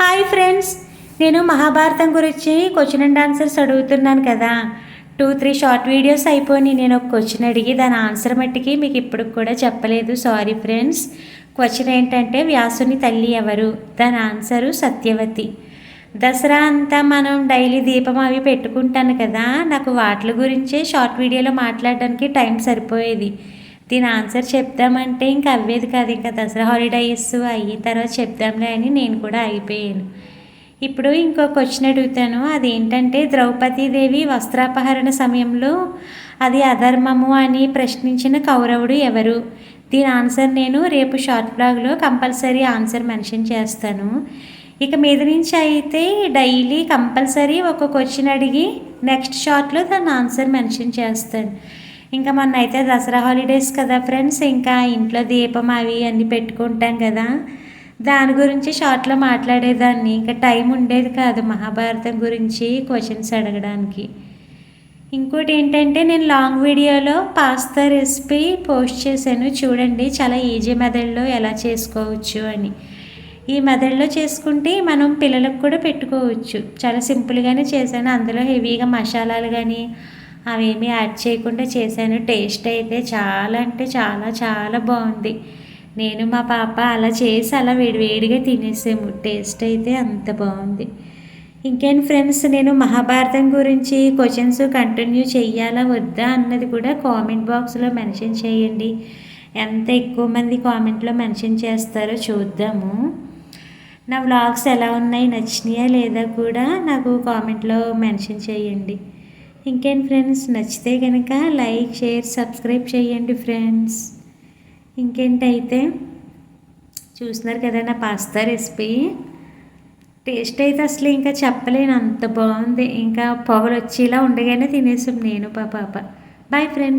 Hi friends. నేను మహాభారతం గురించి question and answers అడుగుతున్నాను కదా. టూ త్రీ షార్ట్ వీడియోస్ అయిపోయి నేను ఒక క్వశ్చన్ అడిగి దాని ఆన్సర్ మట్టికి మీకు ఇప్పుడు కూడా చెప్పలేదు. Sorry friends. క్వశ్చన్ ఏంటంటే వ్యాసుని తల్లి ఎవరు? దాని ఆన్సరు సత్యవతి. దసరా అంతా మనం డైలీ దీపం అవి పెట్టుకుంటాను కదా. నాకు వాటి గురించే షార్ట్ వీడియోలో మాట్లాడడానికి టైం సరిపోయేది. దీని ఆన్సర్ చెప్దామంటే ఇంకా అవ్వేది కాదు ఇంకా దసరా హాలిడేస్ అయిన తర్వాత చెప్దాంలే అని నేను కూడా అయిపోయాను ఇప్పుడు ఇంకో క్వశ్చన్ అడుగుతాను. అదేంటంటే ద్రౌపదీదేవి వస్త్రాపహరణ సమయంలో అది అధర్మము అని ప్రశ్నించిన కౌరవుడు ఎవరు? దీని ఆన్సర్ నేను రేపు షార్ట్ బ్లాగ్లో కంపల్సరీ ఆన్సర్ మెన్షన్ చేస్తాను. ఇక మీద నుంచి అయితే డైలీ కంపల్సరీ ఒక క్వశ్చన్ అడిగి నెక్స్ట్ షార్ట్లో దాని ఆన్సర్ మెన్షన్ చేస్తాను. ఇంకా మొన్న అయితే దసరా హాలిడేస్ కదా ఫ్రెండ్స్ ఇంకా ఇంట్లో దీపం అవి అన్నీ పెట్టుకుంటాం కదా. దాని గురించి షార్ట్లో మాట్లాడేదాన్ని. ఇంకా టైం ఉండేది కాదు మహాభారతం గురించి క్వశ్చన్స్ అడగడానికి. ఇంకోటి ఏంటంటే నేను లాంగ్ వీడియోలో పాస్తా రెసిపీ పోస్ట్ చేశాను. చూడండి చాలా ఈజీ మెథడ్లో ఎలా చేసుకోవచ్చు అని. ఈ మెథడ్లో చేసుకుంటే మనం పిల్లలకు కూడా పెట్టుకోవచ్చు. చాలా సింపుల్గానే చేశాను. అందులో హెవీగా మసాలాలు కానీ అవేమీ యాడ్ చేయకుండా చేశాను. టేస్ట్ అయితే చాలా అంటే చాలా చాలా బాగుంది. నేను మా పాప అలా చేసి అలా వేడివేడిగా తినేసాము. టేస్ట్ అయితే అంత బాగుంది. ఇంకేం ఫ్రెండ్స్ నేను మహాభారతం గురించి క్వశ్చన్స్ కంటిన్యూ చేయాలా వద్దా అన్నది కూడా కామెంట్ బాక్స్లో మెన్షన్ చేయండి. ఎంత ఎక్కువ మంది కామెంట్లో మెన్షన్ చేస్తారో చూద్దాము. నా వ్లాగ్స్ ఎలా ఉన్నాయి? నచ్చినాయా లేదా కూడా నాకు కామెంట్లో మెన్షన్ చేయండి. ఇంకేం ఫ్రెండ్స్ నచ్చితే కనుక లైక్ షేర్ సబ్స్క్రైబ్ చేయండి ఫ్రెండ్స్ ఇంకేంటైతే? చూస్తున్నారు కదా నా పాస్తా రెసిపీ టేస్ట్ అయితే అసలు ఇంకా చెప్పలేను. అంత బాగుంది. ఇంకా పొగలు వచ్చేలా ఉండగానే తినేసాం నేను పాప. Bye friends